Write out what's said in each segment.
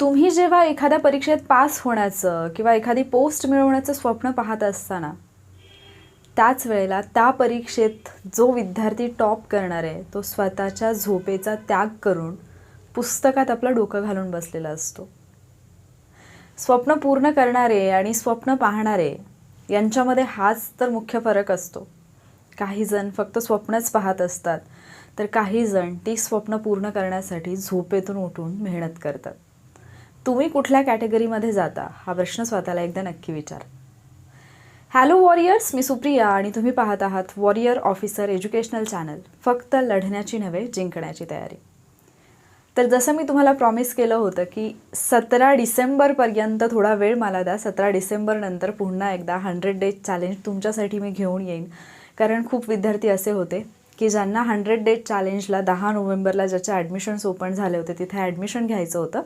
तुम्ही जेव्हा एखाद्या परीक्षेत पास होण्याचं किंवा एखादी पोस्ट मिळवण्याचं स्वप्न पाहत असताना त्याच वेळेला त्या परीक्षेत जो विद्यार्थी टॉप करणार आहे तो स्वतःच्या झोपेचा त्याग करून पुस्तकात आपलं डोकं घालून बसलेला असतो. स्वप्न पूर्ण करणारे आणि स्वप्न पाहणारे यांच्यामध्ये हाच तर मुख्य फरक असतो. काही जण फक्त स्वप्नच पाहत असतात तर काही जण ती स्वप्न पूर्ण करण्यासाठी झोपेतून उठून मेहनत करतात. तुम्ही कुठल्या कॅटेगरीमध्ये जाता? हा प्रश्न स्वतःला एकदा नक्की विचार. हॅलो वॉरियर्स मी सुप्रिया आणि तुम्ही पाहत आहात वॉरियर ऑफिसर एज्युकेशनल चॅनल फक्त लढण्याची नव्हे जिंकण्याची तयारी. तर जसं मी तुम्हाला प्रॉमिस केलं होतं की सतरा डिसेंबरपर्यंत थोडा वेळ मला द्या. सतरा डिसेंबरनंतर पुन्हा एकदा हंड्रेड डेज चॅलेंज तुमच्यासाठी मी घेऊन येईन. कारण खूप विद्यार्थी असे होते की ज्यांना हंड्रेड डेज चॅलेंजला दहा नोव्हेंबरला ज्याचे ॲडमिशन्स ओपन झाले होते तिथे ॲडमिशन घ्यायचं होतं.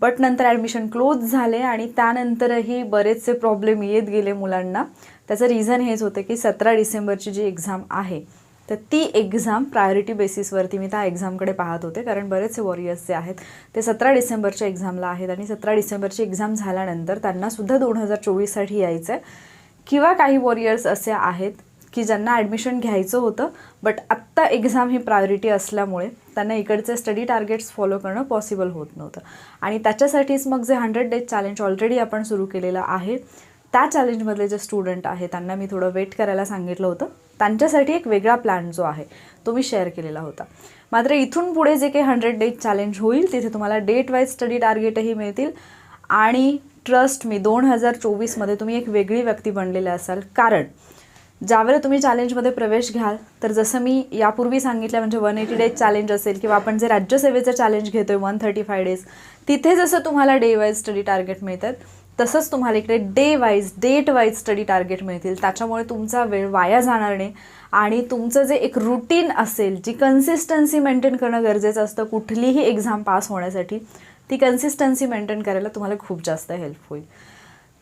बट नंतर ॲडमिशन क्लोज झाले आणि त्यानंतरही बरेचसे प्रॉब्लेम येत गेले मुलांना. त्याचं रिझन हेच होतं की सतरा डिसेंबरची जी एक्झाम आहे तर ती एक्झाम प्रायोरिटी बेसिसवरती मी त्या एक्झामकडे पाहत होते कारण बरेचसे वॉरियर्स जे आहेत ते सतरा डिसेंबरच्या एक्झामला आहेत आणि सतरा डिसेंबरची एक्झाम झाल्यानंतर त्यांनासुद्धा दोन हजार चोवीससाठी यायचं आहे किंवा काही वॉरियर्स असे आहेत की ज्यांना ॲडमिशन घ्यायचं होतं बट आत्ता एक्झाम ही प्रायोरिटी असल्यामुळे त्यांना इकडचे स्टडी टार्गेट्स फॉलो करणं पॉसिबल होत नव्हतं. आणि त्याच्यासाठीच मग जे हंड्रेड डेज चॅलेंज ऑलरेडी आपण सुरू केलेलं आहे त्या चॅलेंजमधले जे स्टुडंट आहे त्यांना मी थोडं वेट करायला सांगितलं होतं. त्यांच्यासाठी एक वेगळा प्लॅन जो आहे तो मी शेअर केलेला होता. मात्र इथून पुढे जे काही हंड्रेड डेज चॅलेंज होईल तिथे तुम्हाला डेट वाईज स्टडी टार्गेटही मिळतील. आणि ट्रस्ट मी दोन हजार चोवीसमध्ये तुम्ही एक वेगळी व्यक्ती बनलेले असाल. कारण ज्यावेळेला तुम्ही चॅलेंजमध्ये प्रवेश घ्याल तर जसं मी यापूर्वी सांगितलं म्हणजे वन एटी डेज चॅलेंज असेल किंवा आपण जे राज्यसेवेचं चॅलेंज घेतो आहे वन थर्टी फाय डेज तिथे जसं तुम्हाला डे वाईज स्टडी टार्गेट मिळतात तसंच तुम्हाला इकडे day wise date wise study target मिळतील. त्याच्यामुळे तुमचा वेळ वाया जाणार नाही. आणि तुमचं जे एक रुटीन असेल जी कन्सिस्टन्सी मेंटेन करणं गरजेचं असतं कुठलीही एक्झाम पास होण्यासाठी ती कन्सिस्टन्सी मेंटेन करायला तुम्हाला खूप जास्त हेल्प होईल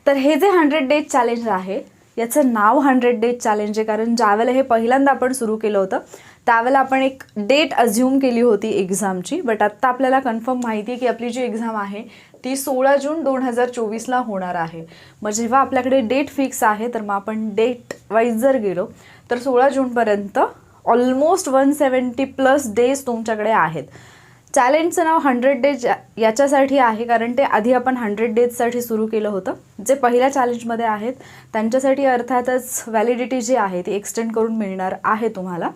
तर हे जे हंड्रेड डेज चॅलेंज आहे याचं नाव हंड्रेड डेज चॅलेंज आहे. कारण ज्यावेळेला हे पहिल्यांदा आपण सुरू केलं होतं त्यावेळेला आपण एक डेट अझ्युम केली होती एक्झामची बट आत्ता आपल्याला कन्फर्म माहिती आहे की आपली जी एक्झाम आहे ती सोळा जून दोन हजार चोवीसला होणार आहे. मग जेव्हा आपल्याकडे डेट फिक्स आहे तर मग आपण डेट वाईज जर गेलो तर सोळा जूनपर्यंत almost one seventy plus days तुमच्याकडे आहेत. चॅलेंजचं नाव हंड्रेड डेज याच्यासाठी आहे कारण ते आधी आपण हंड्रेड डेजसाठी सुरू केलं होतं. जे पहिल्या चॅलेंजमध्ये आहेत त्यांच्यासाठी अर्थातच व्हॅलिडिटी जी आहे ती एक्सटेंड करून मिळणार आहे तुम्हाला.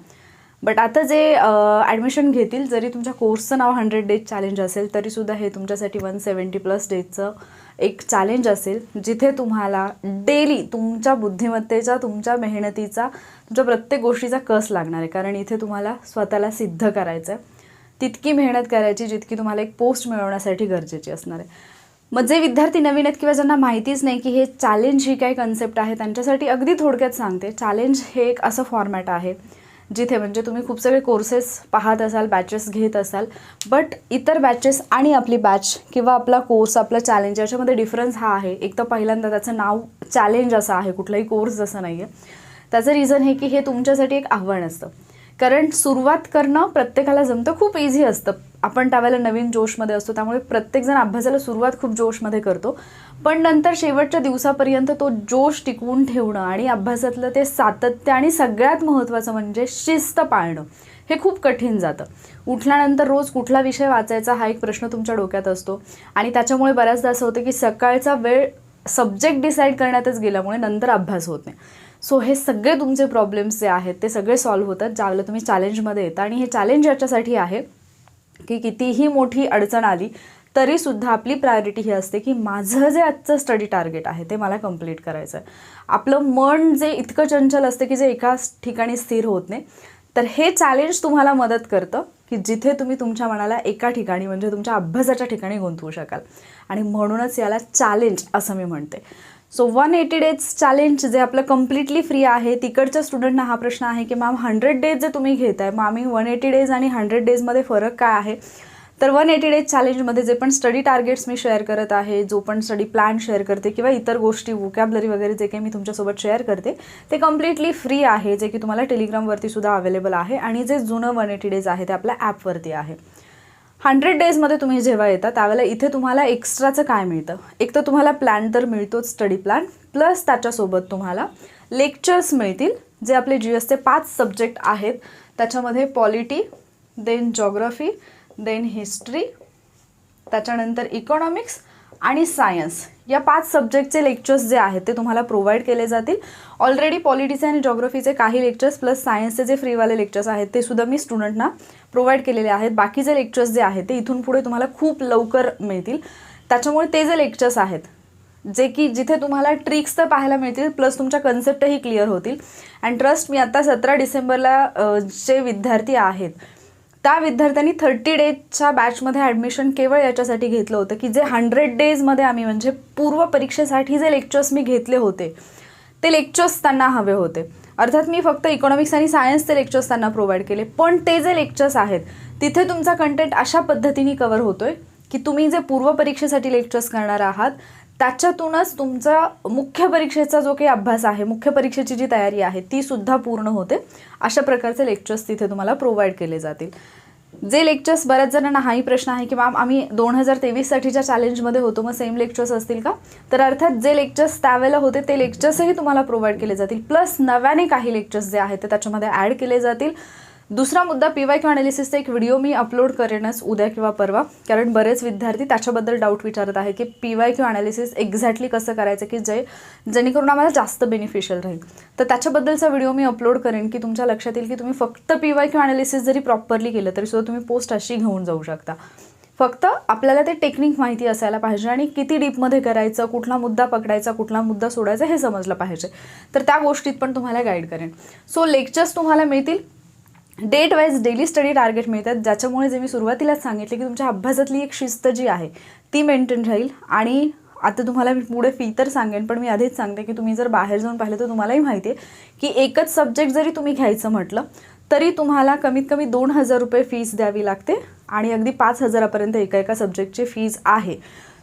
बट आता जे ॲडमिशन घेतील जरी तुमच्या कोर्सचं नाव हंड्रेड डेज चॅलेंज असेल तरीसुद्धा हे तुमच्यासाठी वन सेवन्टी प्लस डेजचं एक चॅलेंज असेल जिथे तुम्हाला डेली तुमच्या बुद्धिमत्तेचा तुमच्या मेहनतीचा तुमच्या प्रत्येक गोष्टीचा कस लागणार आहे. कारण इथे तुम्हाला स्वतःला सिद्ध करायचं आहे तितकी मेहनत करायची जितकी तुम्हाला एक पोस्ट मिळवण्यासाठी गरजेची असणार आहे. मग जे विद्यार्थी नवीन आहेत किंवा ज्यांना माहितीच नाही की हे चॅलेंज ही काय कन्सेप्ट आहे त्यांच्यासाठी अगदी थोडक्यात सांगते. चॅलेंज हे एक असं फॉर्मॅट आहे जिथे म्हणजे तुम्ही खूप सगळे कोर्सेस पाहत असाल बॅचेस घेत असाल बट इतर बॅचेस आणि आपली बॅच किंवा आपला कोर्स आपला चॅलेंज याच्यामध्ये डिफरन्स हा आहे. एक तर पहिल्यांदा त्याचं नाव चॅलेंज असं आहे कुठलाही कोर्स जसं नाही आहे त्याचं रिझन हे की हे तुमच्यासाठी एक आव्हान असतं. कारण सुरुवात करणं प्रत्येकाला जमतं खूप इझी असतं. आपण त्यावेळेला नवीन जोशमध्ये असतो त्यामुळे प्रत्येकजण अभ्यासाला सुरुवात खूप जोशमध्ये करतो. पण नंतर शेवटच्या दिवसापर्यंत तो जोश टिकवून ठेवणं आणि अभ्यासातलं ते सातत्य आणि सगळ्यात महत्त्वाचं म्हणजे शिस्त पाळणं हे खूप कठीण जातं. उठल्यानंतर रोज कुठला विषय वाचायचा हा एक प्रश्न तुमच्या डोक्यात असतो. आणि त्याच्यामुळे बऱ्याचदा असं होतं की सकाळचा वेळ सब्जेक्ट डिसाईड करण्यातच गेल्यामुळे नंतर अभ्यास होत नाही. सो हे सगळे तुमचे प्रॉब्लेम्स जे आहेत ते सगळे सॉल्व्ह होतात ज्यावेळेला तुम्ही चॅलेंजमध्ये येता. आणि हे चॅलेंज याच्यासाठी आहे की कितीही मोठी अडचण आली तरीसुद्धा आपली प्रायोरिटी ही असते की माझं जे आजचं स्टडी टार्गेट आहे ते मला कंप्लीट करायचं आहे. आपलं मन जे इतकं चंचल असतं की जे एका ठिकाणी स्थिर होत नाही. तर हे चॅलेंज तुम्हाला मदत करतं की जिथे तुम्ही तुमच्या मनाला एका ठिकाणी म्हणजे तुमच्या अभ्यासाच्या ठिकाणी गुंतवू शकाल. आणि म्हणूनच याला चॅलेंज असं मी म्हणते. So one eighty days challenge जे आपलं कम्प्लिटली फ्री आहे तिकडच्या स्टुडंटना हा प्रश्न आहे की मॅम हंड्रेड डेज जे तुम्ही घेत आहे मग आम्ही वन एटी डेज आणि हंड्रेड डेजमध्ये फरक काय आहे? तर वन एटी डेज चॅलेंजमध्ये जे पण स्टडी टार्गेट्स मी शेअर करत आहे जो पण स्टडी प्लॅन शेअर करते किंवा इतर गोष्टी वोकॅबलरी वगैरे जे काही मी तुमच्यासोबत शेअर करते ते कम्प्लिटली फ्री आहे जे की तुम्हाला टेलिग्रामवरती सुद्धा अवेलेबल आहे आणि जे जुनं वन एटी डेज आहे ते आपल्या ॲपवरती आहे. हंड्रेड डेजमध्ये तुम्ही जेव्हा येता त्यावेळेला इथे तुम्हाला एक्स्ट्राचं काय मिळतं? एक तर तुम्हाला प्लॅन तर मिळतोच स्टडी प्लॅन. प्लस त्याच्यासोबत तुम्हाला लेक्चर्स मिळतील जे आपले जी एसचे पाच सब्जेक्ट आहेत. त्याच्यामध्ये polity then geography then history त्याच्यानंतर इकॉनॉमिक्स आणि सायन्स या पाच सब्जेक्टचे लेक्चर्स जे आहेत ते तुम्हाला प्रोव्हाइड केले जातील. ऑलरेडी पॉलिटीचे आणि जॉग्रफीचे काही लेक्चर्स प्लस सायन्सचे जे फ्रीवाले लेक्चर्स आहेत ते सुद्धा मी स्टुडंटना प्रोव्हाइड केलेले आहेत. बाकीचे लेक्चर्स जे आहेत ते इथून पुढे तुम्हाला खूप लवकर मिळतील. त्याच्यामुळे ते जे लेक्चर्स आहेत जे की जिथे तुम्हाला ट्रिक्स तर पाहायला मिळतील प्लस तुमच्या कन्सेप्टही क्लिअर होतील. अँड ट्रस्ट मी आता सतरा डिसेंबरला जे विद्यार्थी आहेत त्या विद्यार्थ्यांनी थर्टी डेजच्या बॅचमध्ये ॲडमिशन केवळ याच्यासाठी घेतलं होतं की जे हंड्रेड डेजमध्ये आम्ही म्हणजे पूर्व परीक्षेसाठी जे लेक्चर्स मी घेतले होते ते लेक्चर्स त्यांना हवे होते. अर्थात मी फक्त इकॉनॉमिक्स आणि सायन्सचे लेक्चर्स त्यांना प्रोव्हाइड केले. पण ते जे लेक्चर्स आहेत तिथे तुमचा कंटेंट अशा पद्धतीने कवर होतोय की तुम्ही जे पूर्व परीक्षेसाठी लेक्चर्स करणार आहात त्याच्यातूनच तुमचा मुख्य परीक्षेचा जो काही अभ्यास आहे मुख्य परीक्षेची जी तयारी आहे ती सुद्धा पूर्ण होते. अशा प्रकारचे लेक्चर्स तिथे तुम्हाला प्रोव्हाइड केले जातील. जे लेक्चर्स बऱ्याच जणांना हाही प्रश्न आहे की मॅम आम्ही दोन हजार तेवीससाठीच्या चॅलेंजमध्ये होतो मग सेम लेक्चर्स असतील का? तर अर्थात जे लेक्चर्स त्यावेळेला होते ते लेक्चर्सही तुम्हाला प्रोव्हाइड केले जातील. प्लस नव्याने काही लेक्चर्स जे आहेत ते त्याच्यामध्ये ॲड केले जातील. दुसरा मुद्दा पी वाय क्यू अनालिसिसचा एक व्हिडिओ मी अपलोड करेनच उद्या किंवा परवा. कारण बरेच विद्यार्थी त्याच्याबद्दल डाऊट विचारत आहे की P Y Q analysis exactly कसं करायचं की जे जेणेकरून आम्हाला जास्त बेनिफिशियल राहील. तर त्याच्याबद्दलचा व्हिडिओ मी अपलोड करेन की तुमच्या लक्षात येईल की तुम्ही फक्त पी वाय क्यू अनालिसिस जरी प्रॉपरली केलं तरी सुद्धा तुम्ही पोस्ट अशी घेऊन जाऊ शकता. फक्त आपल्याला ते टेक्निक माहिती असायला पाहिजे आणि किती डीपमध्ये करायचं कुठला मुद्दा पकडायचा कुठला मुद्दा सोडायचा हे समजलं पाहिजे. तर त्या गोष्टीत पण तुम्हाला गाईड करेन. सो लेक्चर्स तुम्हाला मिळतील. Date wise daily study target मिळतात. ज्याच्यामुळे जे मी सुरुवातीलाच सांगितले की तुमच्या अभ्यासातली एक शिस्त जी आहे ती मेंटेन राहील. आणि आता तुम्हाला मी पुढे फी तर सांगेन पण मी आधीच सांगते की तुम्ही जर बाहेर जाऊन पाहिलं तर तुम्हालाही माहिती आहे की एकच सब्जेक्ट जरी तुम्ही घ्यायचं म्हटलं तरी तुम्हाला कमीत कमी दोन हजार रुपये फीज द्यावी लागते. आणि अगदी पाच हजारापर्यंत एका एका सब्जेक्टची फीज आहे.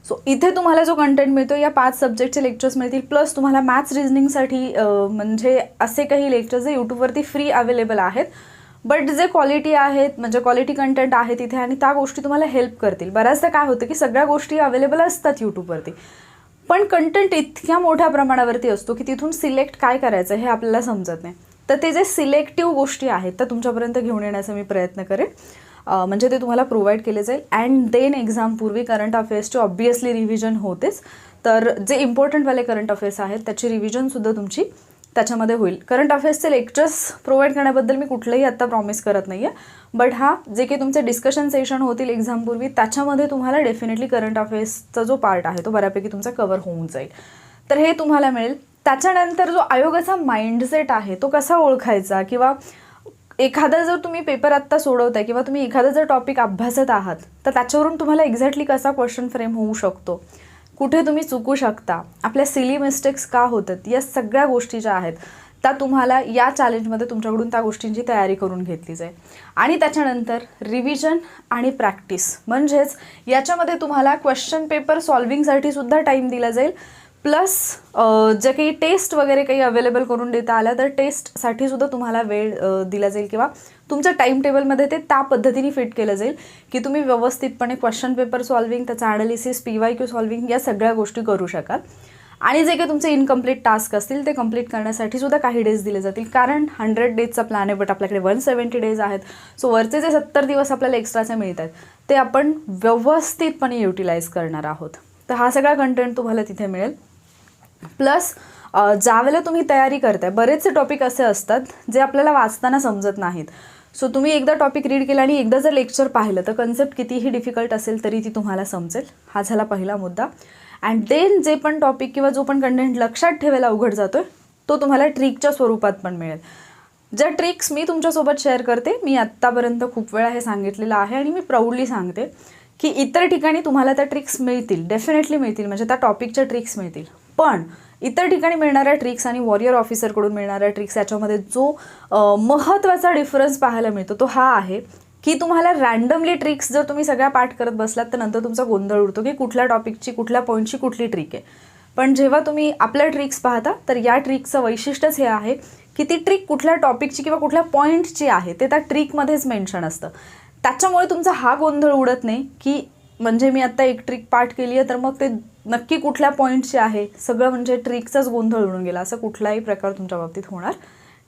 सो इथे तुम्हाला जो कंटेंट मिळतो या पाच सब्जेक्टचे लेक्चर्स मिळतील. प्लस तुम्हाला मॅथ्स रिजनिंगसाठी म्हणजे असे काही लेक्चर्स जे यूट्यूबवरती फ्री अवेलेबल आहेत. बट जे क्वालिटी आहेत म्हणजे क्वालिटी कंटेंट आहे तिथे आणि त्या गोष्टी तुम्हाला हेल्प करतील. बऱ्याचदा काय होतं की सगळ्या गोष्टी अवेलेबल असतात यूट्यूबवरती पण कंटेंट इतक्या मोठ्या प्रमाणावरती असतो की तिथून सिलेक्ट काय करायचं हे आपल्याला समजत नाही. तर ते जे सिलेक्टिव्ह गोष्टी आहेत त्या तुमच्यापर्यंत घेऊन येण्याचा मी प्रयत्न करेन. म्हणजे ते तुम्हाला प्रोव्हाइड केले जाईल. अँड देन एक्झामपूर्वी करंट अफेअर्सची ऑब्वियसली रिव्हिजन होतेच. तर जे इम्पॉर्टंटवाले करंट अफेअर्स आहेत त्याची रिव्हिजनसुद्धा तुमची त्याच्यामध्ये होईल. करंट अफेअर्सचे लेक्चर्स प्रोव्हाइड करण्याबद्दल मी कुठलंही आत्ता प्रॉमिस करत नाही आहे बट हा जे काही तुमचे डिस्कशन सेशन होतील एक्झामपूर्वी त्याच्यामध्ये तुम्हाला डेफिनेटली करंट अफेअर्सचा जो पार्ट आहे तो बऱ्यापैकी तुमचा कवर होऊन जाईल. तर हे तुम्हाला मिळेल. त्याच्यानंतर जो आयोगाचा माइंडसेट आहे तो कसा ओळखायचा? किंवा एखादा जर तुम्ही पेपर आत्ता सोडवताय किंवा तुम्ही एखादा जर टॉपिक अभ्यासत आहात तर त्याच्यावरून तुम्हाला एक्झॅक्टली कसा क्वेश्चन फ्रेम होऊ शकतो? कुठे तुम्ही चुकू शकता आपल्या सिली मिस्टेक्स का होतात या सगळ्या गोष्टी ज्या आहेत त्या तुम्हाला या चॅलेंजमध्ये तुमच्याकडून त्या गोष्टींची तयारी करून घेतली जाईल. आणि त्याच्यानंतर रिव्हिजन आणि प्रॅक्टिस म्हणजेच याच्यामध्ये तुम्हाला क्वेश्चन पेपर सॉल्विंगसाठी सुद्धा टाईम दिला जाईल. प्लस जे काही टेस्ट वगैरे काही अवेलेबल करून देता आल्या तर टेस्टसाठी सुद्धा तुम्हाला वेळ दिला जाईल किंवा तुमच्या टाईम टेबलमध्ये ते त्या पद्धतीने फिट केलं जाईल की तुम्ही व्यवस्थितपणे क्वेश्चन पेपर सॉल्विंग त्याचं analysis P Y Q solving या सगळ्या गोष्टी करू शकाल. आणि जे काही तुमचे इनकम्प्लीट टास्क असतील ते कंप्लीट करण्यासाठी सुद्धा काही डेज दिले जातील. कारण हंड्रेड डेजचा प्लॅन आहे बट आपल्याकडे वन सेवन्टी डेज आहेत. सो वरचे जे सत्तर दिवस आपल्याला एक्स्ट्राचे मिळत आहेत ते आपण व्यवस्थितपणे युटिलाइज करणार आहोत. तर हा सगळा कंटेंट तुम्हाला तिथे मिळेल. प्लस ज्यावेळेला तुम्ही तयारी करताय बरेचसे टॉपिक असे असतात जे आपल्याला वाचताना समजत नाहीत. सो तुम्ही एकदा टॉपिक रीड केला आणि एकदा जर लेक्चर पाहिलं तर कन्सेप्ट कितीही डिफिकल्ट असेल तरी ती तुम्हाला समजेल. हा झाला पहिला मुद्दा. अँड देन जे पण टॉपिक किंवा जो पण कंटेंट लक्षात ठेवायला अवघड जातो तो तुम्हाला ट्रिकच्या स्वरूपात पण मिळेल. ज्या ट्रिक्स मी तुमच्यासोबत शेअर करते मी आत्तापर्यंत खूप वेळा हे सांगितलेलं आहे आणि मी प्राऊडली सांगते. की इतर ठिकाणी तुम्हाला त्या ट्रिक्स मिळतील डेफिनेटली मिळतील. म्हणजे त्या टॉपिकच्या ट्रिक्स मिळतील. पण इतर ठिकाणी मिळणाऱ्या ट्रिक्स आणि वॉरियर ऑफिसरकडून मिळणाऱ्या ट्रिक्स याच्यामध्ये जो महत्त्वाचा डिफरन्स पाहायला मिळतो तो हा आहे की तुम्हाला रॅन्डमली ट्रिक्स जर तुम्ही सगळ्या पाठ करत बसलात तर नंतर तुमचा गोंधळ उडतो की कुठल्या टॉपिकची कुठल्या पॉईंटची कुठली ट्रिक आहे. पण जेव्हा तुम्ही आपल्या ट्रिक्स पाहता तर या ट्रिकचं वैशिष्ट्यच हे आहे की ती ट्रिक कुठल्या टॉपिकची किंवा कुठल्या पॉईंटची आहे ते त्या ट्रिकमध्येच मेन्शन असतं. त्याच्यामुळे तुमचा हा गोंधळ उडत नाही की म्हणजे मी आत्ता एक ट्रिक पाठ केली आहे तर मग ते नक्की कुठल्या पॉईंटची आहे? सगळं म्हणजे ट्रिकचाच गोंधळ उडून गेला. असं कुठलाही प्रकार तुमच्या बाबतीत होणार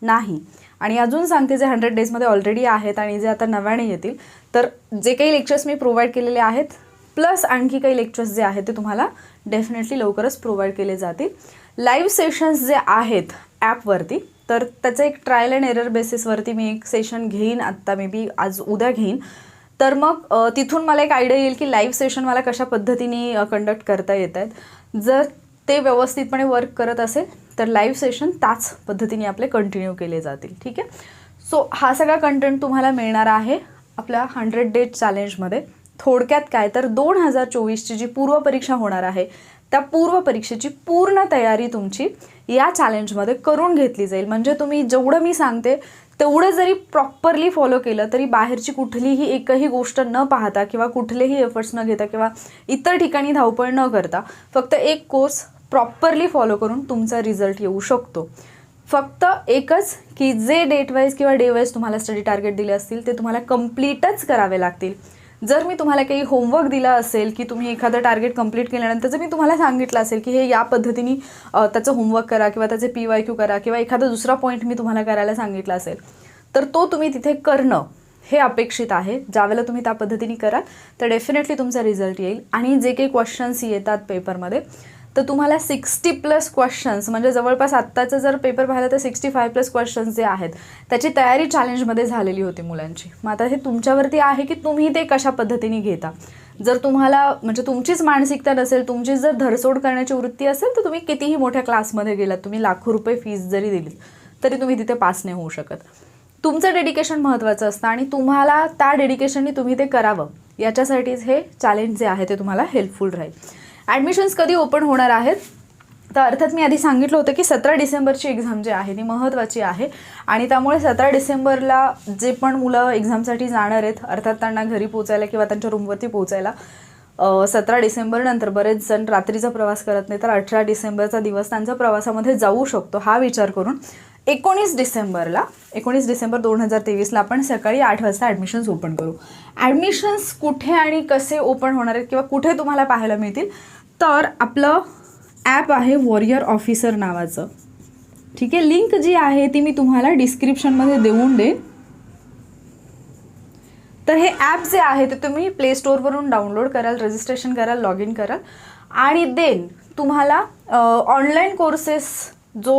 नाही. आणि अजून सांगते जे हंड्रेड डेजमध्ये ऑलरेडी आहेत आणि जे आता नव्याने येतील तर जे काही लेक्चर्स मी प्रोव्हाइड केलेले आहेत प्लस आणखी काही लेक्चर्स जे आहेत ते तुम्हाला डेफिनेटली लवकरच प्रोव्हाइड केले जातील. लाईव्ह सेशन्स जे आहेत ॲपवरती तर त्याचं एक ट्रायल अँड एरर बेसिसवरती मी एक सेशन घेईन आत्ता मे बी आज उद्या घेईन. तर मग तिथून मला एक आयडिया येईल की लाईव्ह सेशन मला कशा पद्धतीने कंडक्ट करता येत आहेत. जर ते व्यवस्थितपणे वर्क करत असेल तर लाईव्ह सेशन त्याच पद्धतीने आपले कंटिन्यू केले जातील. ठीक आहे? सो हा सगळा कंटेंट तुम्हाला मिळणार आहे आपल्या हंड्रेड डेज चॅलेंजमध्ये थोडक्यात काय तर दोन हजार चोवीसची जी पूर्वपरीक्षा होणार आहे त्या पूर्व परीक्षेची पूर्ण तयारी तुमची या चॅलेंजमध्ये करून घेतली जाईल. म्हणजे तुम्ही जेवढं मी सांगते तेवढं जरी प्रॉपरली फॉलो केलं तरी बाहेरची कुठलीही एकही गोष्ट न पाहता किंवा कुठलेही एफर्ट्स न घेता किंवा इतर ठिकाणी धावपळ न करता फक्त एक कोर्स प्रॉपरली फॉलो करून तुमचा रिझल्ट येऊ शकतो. फक्त एकच की जे डेट वाईज किंवा डे वाईज तुम्हाला स्टडी टार्गेट दिले असतील ते तुम्हाला कम्प्लीटच करावे लागतील. जर मी तुम्हाला काही होमवर्क दिला असेल की तुम्ही एखादं टार्गेट कंप्लीट केल्यानंतर जर मी तुम्हाला सांगितलं असेल की हे या पद्धतीने त्याचं होमवर्क करा किंवा त्याचे पी वाय क्यू करा किंवा एखादा दुसरा पॉईंट मी तुम्हाला करायला सांगितला असेल तर तो तुम्ही तिथे करणं हे अपेक्षित आहे. ज्यावेळेला तुम्ही त्या पद्धतीने कराल तर डेफिनेटली तुमचा रिझल्ट येईल. आणि जे काही क्वेश्चन्स येतात पेपरमध्ये तर तुम्हाला सिक्स्टी प्लस क्वेश्चन्स म्हणजे जवळपास आत्ताचं जर पेपर पाहिलं तर सिक्स्टी फाय प्लस क्वेश्चन्स जे आहेत त्याची तयारी चॅलेंजमध्ये झालेली होती मुलांची. मग आता हे तुमच्यावरती आहे की तुम्ही ते कशा पद्धतीने घेता? जर तुम्हाला म्हणजे तुमचीच मानसिकता नसेल तुमची जर धरसोड करण्याची वृत्ती असेल तर तुम्ही कितीही मोठ्या क्लासमध्ये गेलात तुम्ही लाखो रुपये फीस जरी दिली तरी तुम्ही तिथे पास नाही होऊ शकत. तुमचं डेडिकेशन महत्त्वाचं असतं आणि तुम्हाला त्या डेडिकेशनने तुम्ही ते करावं. याच्यासाठीच हे चॅलेंज जे आहे ते तुम्हाला हेल्पफुल राहील. ॲडमिशन्स कधी ओपन होणार आहेत? तर अर्थात मी आधी सांगितलं होतं की सतरा डिसेंबरची एक्झाम जी आहे ती महत्त्वाची आहे. आणि त्यामुळे सतरा डिसेंबरला जे पण मुलं एक्झामसाठी जाणार आहेत अर्थात त्यांना घरी पोचायला किंवा त्यांच्या रूमवरती पोचायला सतरा डिसेंबरनंतर बरेच जण रात्रीचा प्रवास करत नाही तर अठरा डिसेंबरचा दिवस त्यांचा प्रवासामध्ये जाऊ शकतो हा विचार करून एकोणीस डिसेंबरला एकोणीस डिसेंबर दोन हजार तेवीसला आपण सकाळी आठ वाजता ॲडमिशन्स ओपन करू. ॲडमिशन्स कुठे आणि कसे ओपन होणार आहेत किंवा कुठे तुम्हाला पाहायला मिळतील? तर आपलं ॲप आहे वॉरियर ऑफिसर नावाचं. ठीक आहे? लिंक जी आहे ती मी तुम्हाला डिस्क्रिप्शनमध्ये देऊन देईन. तर हे ॲप जे आहे ते तुम्ही प्ले स्टोअरवरून डाउनलोड कराल रजिस्ट्रेशन कराल लॉग इन कराल. आणि देन तुम्हाला ऑनलाईन कोर्सेस जो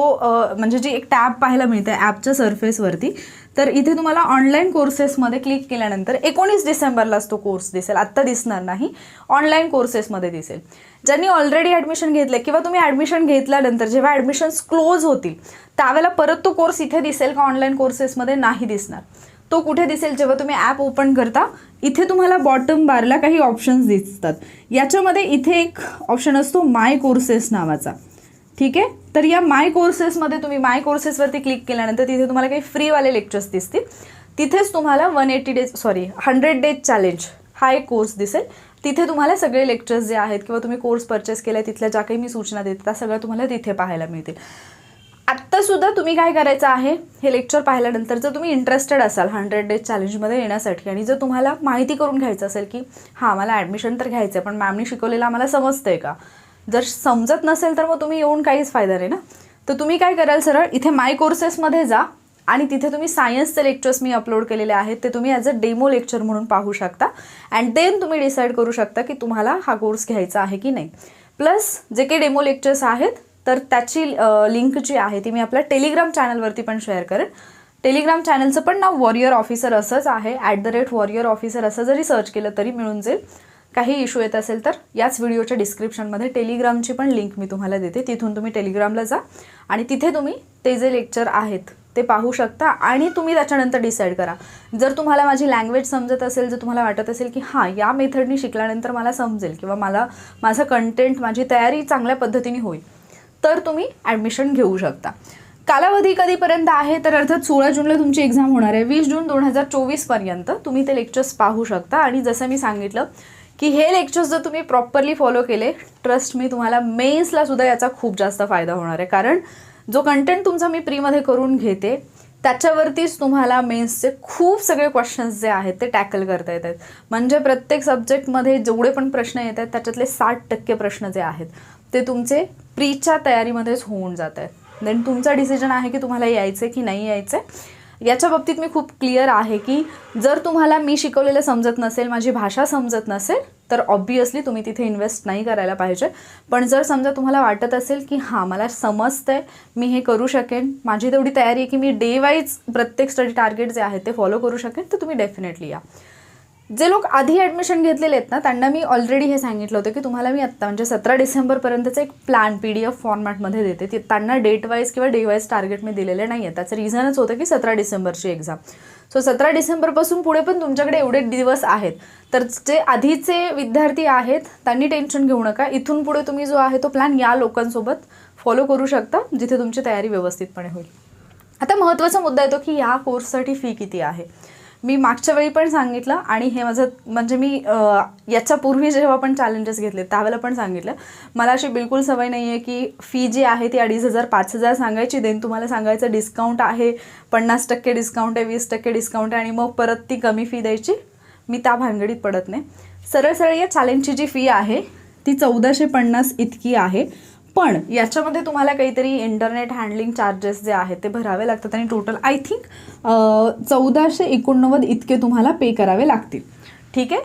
म्हणजे जी एक टॅब पाहायला मिळते ॲपच्या सरफेसवरती तर इथे तुम्हाला ऑनलाईन कोर्सेसमध्ये क्लिक केल्यानंतर एकोणीस डिसेंबरलाच तो कोर्स दिसेल. आत्ता दिसणार नाही. ऑनलाईन कोर्सेसमध्ये दिसेल. ज्यांनी ऑलरेडी ॲडमिशन घेतलं किंवा तुम्ही ॲडमिशन घेतल्यानंतर जेव्हा ॲडमिशन्स क्लोज होतील त्यावेळेला परत तो कोर्स इथे दिसेल का? ऑनलाईन कोर्सेसमध्ये नाही दिसणार. तो कुठे दिसेल? जेव्हा तुम्ही ॲप ओपन करता इथे तुम्हाला बॉटम बारला काही ऑप्शन्स दिसतात. याच्यामध्ये इथे एक ऑप्शन असतो माय कोर्सेस नावाचा. ठीक आहे? तर या माय कोर्सेसमध्ये तुम्ही माय कोर्सेसवरती क्लिक केल्यानंतर तिथे तुम्हाला काही फ्रीवाले लेक्चर्स दिसतील. तिथेच तुम्हाला one eighty days sorry hundred days challenge हा एक कोर्स दिसेल. तिथे तुम्हाला सगळे लेक्चर्स जे आहेत किंवा तुम्ही कोर्स परचेस केला तिथल्या ज्या काही मी सूचना देते त्या सगळ्या तुम्हाला तिथे पाहायला मिळतील. आत्तासुद्धा तुम्ही काय करायचं आहे? हे लेक्चर पाहिल्यानंतर जर तुम्ही इंटरेस्टेड असाल हंड्रेड डेज चॅलेंजमध्ये येण्यासाठी आणि जर तुम्हाला माहिती करून घ्यायचं असेल की हां मला ॲडमिशन तर घ्यायचं आहे पण मॅमनी शिकवलेलं आम्हाला समजतं आहे का? जर समजत नसेल तर मग तुम्ही येऊन काहीच फायदा नाही ना. तर तुम्ही काय कराल सरळ इथे माय कोर्सेसमध्ये जा आणि तिथे तुम्ही सायन्सचे लेक्चर्स मी अपलोड केलेले आहेत ते तुम्ही ॲज अ डेमो लेक्चर म्हणून पाहू शकता. अँड देन तुम्ही डिसाईड करू शकता की तुम्हाला हा कोर्स घ्यायचा आहे की नाही. प्लस जे काही डेमो लेक्चर्स आहेत तर त्याची लिंक जी आहे ती मी आपल्या टेलिग्राम चॅनलवरती पण शेअर करेन. टेलिग्राम चॅनलचं पण नाव वॉरियर ऑफिसर असंच आहे. At the rate warrior officer असं जरी सर्च केलं तरी मिळून जाईल. काही इश्यू येत असेल तर याच व्हिडिओच्या डिस्क्रिप्शनमध्ये टेलिग्रामची पण लिंक मी तुम्हाला देते. तिथून तुम्ही टेलिग्रामला जा आणि तिथे तुम्ही ते जे लेक्चर आहेत ते पाहू शकता आणि तुम्ही त्याच्यानंतर डिसाईड करा. जर तुम्हाला माझी लँग्वेज समजत असेल जर तुम्हाला वाटत असेल की हां या मेथडनी शिकल्यानंतर मला समजेल किंवा मला माझं कंटेंट माझी तयारी चांगल्या पद्धतीने होईल तर तुम्ही ॲडमिशन घेऊ शकता. कालावधी कधीपर्यंत आहे तर अर्थात सोळा जूनला तुमची एक्झाम होणार आहे. वीस जून दोन हजार चोवीसपर्यंत तुम्ही ते लेक्चर्स पाहू शकता. आणि जसं मी सांगितलं की हे लेक्चर्स जर तुम्ही प्रॉपरली फॉलो केले ट्रस्ट मी तुम्हाला मेन्सला सुद्धा याचा खूप जास्त फायदा होणार आहे. कारण जो कंटेंट तुमचा मी प्रीमध्ये करून घेते त्याच्यावरतीच तुम्हाला मेन्सचे खूप सगळे क्वेश्चन्स जे आहेत ते टॅकल करता येत आहेत. म्हणजे प्रत्येक सब्जेक्टमध्ये जेवढे पण प्रश्न येत आहेत त्याच्यातले साठ टक्के प्रश्न जे आहेत ते तुमचे प्रीच्या तयारीमध्येच होऊन जात आहेत. देन तुमचा डिसिजन आहे की तुम्हाला यायचं आहे की नाही यायचं आहे याच्या बाबतीत मी खूप क्लिअर आहे की जर तुम्हाला मी शिकवलेलं समजत नसेल माझी भाषा समजत नसेल तर ऑब्वियसली तुम्ही तिथे इन्व्हेस्ट नाही करायला पाहिजे. पण जर समजा तुम्हाला वाटत असेल की हां मला समजतंय मी हे करू शकेन माझी तेवढी तयारी आहे की मी डे वाईज प्रत्येक स्टडी टार्गेट जे आहे ते फॉलो करू शकेन तर तुम्ही डेफिनेटली या. जे लोक आधी ॲडमिशन घेतलेले आहेत ना त्यांना मी ऑलरेडी हे सांगितलं होतं की तुम्हाला मी आत्ता म्हणजे सतरा डिसेंबरपर्यंतचं एक प्लॅन पी डी एफ फॉर्मॅटमध्ये देते. ते त्यांना डेट वाईज किंवा डे वाईज टार्गेट मी दिलेले नाही आहे त्याचं रिझनच होतं की सतरा डिसेंबरची एक्झाम सो सतरा डिसेंबरपासून पुढे पण तुमच्याकडे एवढे दिवस आहेत. तर जे आधीचे विद्यार्थी आहेत त्यांनी टेन्शन घेऊ नका. इथून पुढे तुम्ही जो आहे तो प्लॅन या लोकांसोबत फॉलो करू शकता जिथे तुमची तयारी व्यवस्थितपणे होईल. आता महत्त्वाचा मुद्दा येतो की या कोर्ससाठी फी किती आहे? मी मागच्या वेळी पण सांगितलं आणि हे माझं म्हणजे मी याच्या याच्यापूर्वी जेव्हा पण चॅलेंजेस घेतले त्यावेळेला पण सांगितलं. मला अशी बिलकुल सवय नाही आहे की फी जी आहे ती अडीच हजार पाच हजार सांगायची देन तुम्हाला सांगायचं डिस्काउंट आहे पन्नास टक्के डिस्काउंट आहे वीस टक्के डिस्काउंट आहे आणि मग परत ती कमी फी द्यायची. मी त्या भानगडीत पडत नाही. सरळ सरळ या चॅलेंजची जी फी आहे ती चौदाशे पन्नास इतकी आहे. पण याच्यामध्ये तुम्हाला काहीतरी इंटरनेट हँडलिंग चार्जेस जे आहेत ते भरावे लागतात आणि टोटल आय थिंक चौदाशे एकोणनव्वद इतके तुम्हाला पे करावे लागतील. ठीक आहे?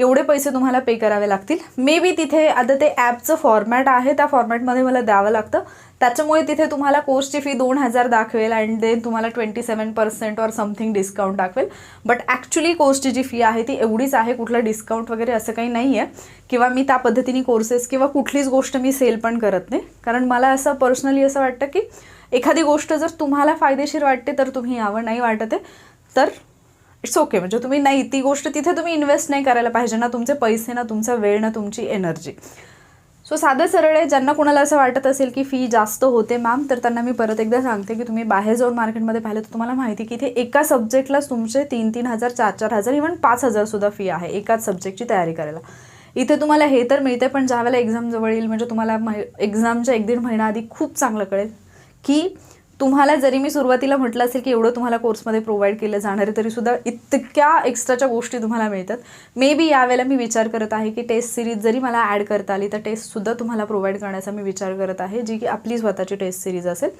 एवढे पैसे तुम्हाला पे करावे लागतील. मे बी तिथे आता ते ॲपचं फॉर्मॅट आहे त्या फॉर्मॅटमध्ये मला द्यावं लागतं. त्याच्यामुळे तिथे तुम्हाला कोर्सची फी दोन हजार दाखवेल अँड देन तुम्हाला twenty seven percent or something discount दाखवेल बट ॲक्च्युली कोर्सची जी फी आहे ती एवढीच आहे कुठला डिस्काउंट वगैरे असं काही नाही आहे किंवा मी त्या पद्धतीने कोर्सेस किंवा कुठलीच गोष्ट मी सेल पण करत नाही. कारण मला असं पर्सनली असं वाटतं की एखादी गोष्ट जर तुम्हाला फायदेशीर वाटते तर तुम्ही यावं नाही वाटत आहे तर इट्स ओके म्हणजे तुम्ही नाही ती गोष्ट तिथे तुम्ही इन्व्हेस्ट नाही करायला पाहिजे ना तुमचे पैसे ना तुमचा वेळ ना तुमची एनर्जी सो साधं सरळ आहे ज्यांना कोणाला असं वाटत असेल की फी जास्त होते मॅम तर त्यांना मी परत एकदा सांगते की तुम्ही बाहेर जाऊन मार्केटमध्ये पाहिलं तर तुम्हाला माहिती की इथे एका सब्जेक्टलाच तुमचे तीन तीन हजार चार चार हजार इव्हन पाच हजारसुद्धा फी आहे एकाच सब्जेक्टची तयारी करायला. इथे तुम्हाला हे तर मिळते पण ज्यावेळेला एक्झाम जवळ येईल म्हणजे तुम्हाला एक्झामच्या एक दीड महिना आधी खूप चांगलं कळेल की तुम्हाला जरी मी सुरुवातीला म्हटलं असेल की एवढं तुम्हाला कोर्समध्ये प्रोव्हाइड केलं जाणार आहे तरीसुद्धा इतक्या एक्स्ट्राच्या गोष्टी तुम्हाला मिळतात. मे बी यावेळेला मी विचार करत आहे की टेस्ट सिरीज जरी मला ॲड करता आली तर टेस्टसुद्धा तुम्हाला प्रोव्हाइड करण्याचा मी विचार करत आहे जी की आपली स्वतःची टेस्ट सिरीज असेल.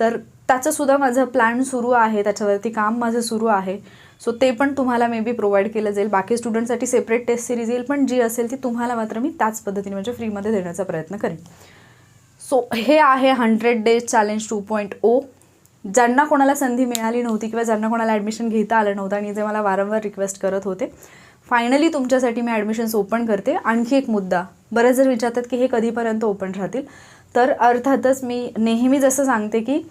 तर त्याचंसुद्धा माझं प्लॅन सुरू आहे त्याच्यावरती काम माझं सुरू आहे. सो ते पण तुम्हाला मे बी प्रोव्हाइड केलं जाईल. बाकी स्टुडंटसाठी सेपरेट टेस्ट सिरीज येईल पण जी असेल ती तुम्हाला मात्र मी त्याच पद्धतीने म्हणजे फ्रीमध्ये देण्याचा प्रयत्न करेन. सो हे आहे hundred days challenge two point O. ज्यांना कोणाला संधी मिळाली नव्हती किंवा ज्यांना कोणाला ॲडमिशन घेता आलं नव्हतं आणि जे मला वारंवार रिक्वेस्ट करत होते. फायनली तुमच्यासाठी मी ॲडमिशन्स ओपन करते. आणखी एक मुद्दा. बरेच जर विचारतात की हे कधीपर्यंत ओपन राहतील? तर अर्थातच मी नेहमी जसं सांगते की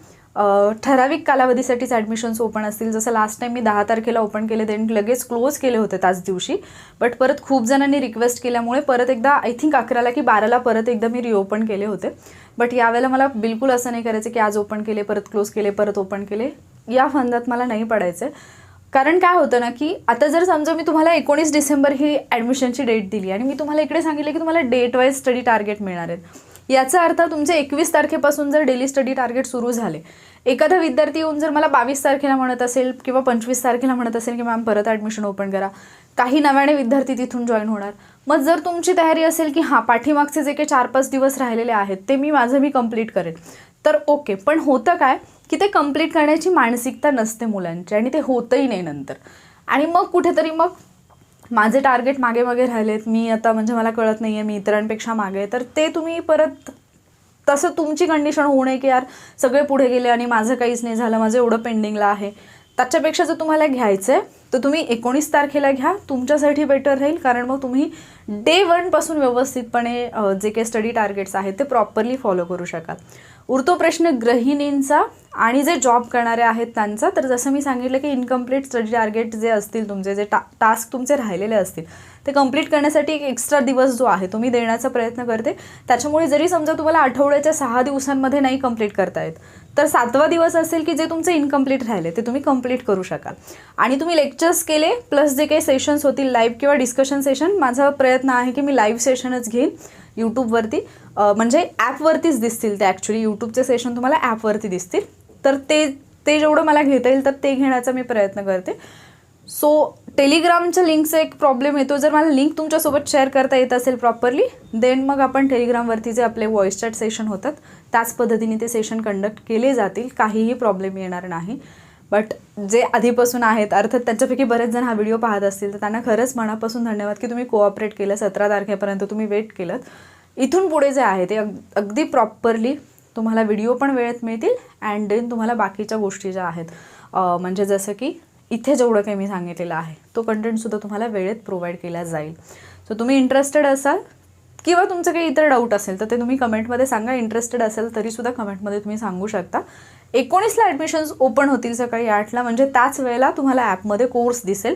ठराविक कालावधीसाठीच ॲडमिशन्स ओपन असतील. जसं लास्ट टाईम मी दहा तारखेला ओपन केले देन लगेच क्लोज केले होते त्याच दिवशी. बट परत खूप जणांनी रिक्वेस्ट केल्यामुळे परत एकदा आय थिंक अकराला की बाराला परत एकदा मी रिओपन केले होते. बट यावेळेला मला बिलकुल असं नाही करायचं की आज ओपन केले परत क्लोज केले परत ओपन केले. या फंदात मला नाही पडायचं कारण काय होतं ना की आता जर समजा मी तुम्हाला एकोणीस डिसेंबर ही ॲडमिशनची डेट दिली आणि मी तुम्हाला इकडे सांगितलं की तुम्हाला डेट वाईज स्टडी टार्गेट मिळणार आहेत. याचा अर्थ तुमचे एकवीस तारखेपासून जर डेली स्टडी टार्गेट सुरू झाले एखादा विद्यार्थी येऊन जर मला बावीस तारखेला म्हणत असेल किंवा पंचवीस तारखेला म्हणत असेल की मॅम परत ॲडमिशन ओपन करा. काही नव्याने विद्यार्थी तिथून जॉईन होणार. मग जर तुमची तयारी असेल की हां पाठीमागचे जे काही चार पाच दिवस राहिलेले आहेत ते मी माझं मी कंप्लीट करेन तर ओके पण होतं काय की ते कंप्लीट करण्याची मानसिकता नसते मुलांची आणि ते होतंही नाही नंतर. आणि मग कुठेतरी मग माझे टार्गेट मागे मागे राहिलेत. मी आता म्हणजे मला कळत नाही आहे मी इतरांपेक्षा मागे तर ते तुम्ही परत तसं तुमची कंडिशन होऊ नये की यार सगळे पुढे गेले आणि माझं काहीच नाही झालं माझं एवढं पेंडिंगला आहे. त्याच्यापेक्षा जर तुम्हाला घ्यायचं आहे तर तुम्ही एकोणीस तारखेला घ्या. तुमच्यासाठी बेटर राहील कारण मग तुम्ही डे वनपासून व्यवस्थितपणे जे काही स्टडी टार्गेट्स आहेत ते प्रॉपरली फॉलो करू शकाल. उरतो प्रश्न गृहिणींचा आणि जे जॉब करणारे आहेत त्यांचा. तर जसं मी सांगितलं की इनकम्प्लीट स्टडी टार्गेट जे असतील तुमचे जे टा टास्क तुमचे राहिलेले असतील ते कंप्लीट करण्यासाठी एक एक्स्ट्रा दिवस जो आहे तो मी देण्याचा प्रयत्न करते. त्याच्यामुळे जरी समजा तुम्हाला आठवड्याच्या सहा दिवसांमध्ये नाही कंप्लीट करता येत तर सातवा दिवस असेल की जे तुमचे इनकम्प्लीट राहिले ते तुम्ही कंप्लीट करू शकाल. आणि तुम्ही लेक्चर्स केले प्लस जे काही सेशन्स होतील लाईव्ह किंवा डिस्कशन सेशन माझा प्रयत्न आहे की मी लाईव्ह सेशनच घेईन यूट्यूबवरती म्हणजे ॲपवरतीच दिसतील ते ॲक्च्युली यूट्यूबचे सेशन तुम्हाला ॲपवरती दिसतील. तर ते ते जेवढं मला घेता येईल तर ते घेण्याचा मी प्रयत्न करते. सो टेलिग्रामच्या लिंकचा एक प्रॉब्लेम येतो. जर मला लिंक तुमच्यासोबत शेअर करता येत असेल प्रॉपरली देन मग आपण टेलिग्रामवरती जे आपले व्हॉइस चॅट सेशन होतात त्याच पद्धतीने ते सेशन कंडक्ट केले जातील. काहीही प्रॉब्लेम येणार नाही. बट जे आधीपासून आहेत अर्थात त्यांच्यापैकी बरेच जण हा व्हिडिओ पाहत असतील तर त्यांना खरंच मनापासून धन्यवाद की तुम्ही कोऑपरेट केलं. सतरा तारखेपर्यंत तुम्ही वेट केलं. इथून पुढे जे आहे ते अग अगदी प्रॉपरली तुम्हाला व्हिडिओ पण वेळेत मिळतील अँड देन तुम्हाला बाकीच्या गोष्टी ज्या आहेत म्हणजे जसं की इथे जेवढं काही मी सांगितलेलं आहे तो कंटेंटसुद्धा तुम्हाला वेळेत प्रोव्हाइड केला जाईल. सो तुम्ही इंटरेस्टेड असाल किंवा तुमचं काही इतर डाऊट असेल तर ते तुम्ही कमेंटमध्ये सांगा. इंटरेस्टेड असेल तरीसुद्धा कमेंटमध्ये तुम्ही सांगू शकता. एकोणीसला ॲडमिशन्स ओपन होतील सकाळी आठला म्हणजे त्याच वेळेला तुम्हाला ॲपमध्ये कोर्स दिसेल.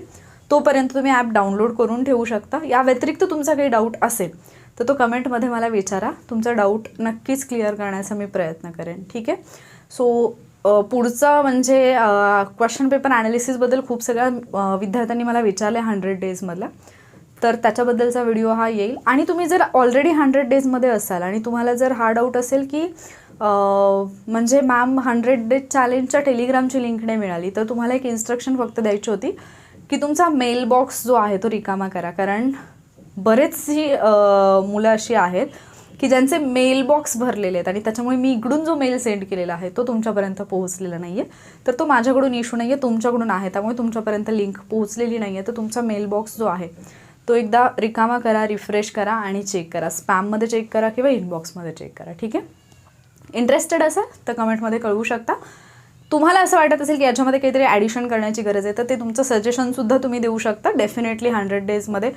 तोपर्यंत तुम्ही ॲप डाउनलोड करून ठेवू शकता. या व्यतिरिक्त तुमचा काही डाऊट असेल तर तो कमेंटमध्ये मला विचारा. तुमचा डाऊट नक्कीच क्लिअर करण्याचा मी प्रयत्न करेन. ठीक आहे? सो पुढचं म्हणजे क्वेश्चन पेपर ॲनालिसिसबद्दल खूप सगळ्या विद्यार्थ्यांनी मला विचारले हंड्रेड डेजमधल्या तर त्याच्याबद्दलचा व्हिडिओ हा येईल. आणि तुम्ही जर ऑलरेडी हंड्रेड डेजमध्ये असाल आणि तुम्हाला जर हा डाऊट असेल की म्हणजे मॅम हंड्रेड डेज चॅलेंजच्या टेलिग्रामची लिंक नाही मिळाली तर तुम्हाला एक इन्स्ट्रक्शन फक्त द्यायची होती की तुमचा मेल बॉक्स जो आहे तो रिकामा करा. कारण बरेचशी मुलं अशी आहेत की ज्यांचे मेल बॉक्स भरलेले आहेत आणि त्याच्यामुळे मी इकडून जो मेल सेंड केलेला आहे तो तुमच्यापर्यंत पोहोचलेला नाही आहे तर तो माझ्याकडून इशू नाही आहे तुमच्याकडून आहे. त्यामुळे तुमच्यापर्यंत लिंक पोहोचलेली नाही आहे तर तुमचा मेल बॉक्स जो आहे तो एकदा रिकामा करा रिफ्रेश करा आणि चेक करा. स्पॅममध्ये चेक करा किंवा इनबॉक्समध्ये चेक करा ठीक आहे? इंटरेस्टेड असाल तर कमेंटमध्ये कळवू शकता. तुम्हाला असं वाटत असेल की याच्यामध्ये काहीतरी ॲडिशन करण्याची गरज आहे तर ते तुमचं सजेशनसुद्धा तुम्ही देऊ शकता. डेफिनेटली हंड्रेड डेजमध्ये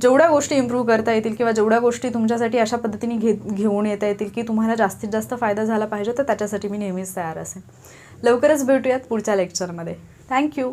जेवढ्या गोष्टी इम्प्रूव्ह करता येतील किंवा जेवढ्या गोष्टी तुमच्यासाठी अशा पद्धतीने घे घेऊन येता येतील की तुम्हाला जास्तीत जास्त फायदा झाला पाहिजे तर त्याच्यासाठी मी नेहमीच तयार असेन. लवकरच भेटूयात पुढच्या लेक्चरमध्ये थँक्यू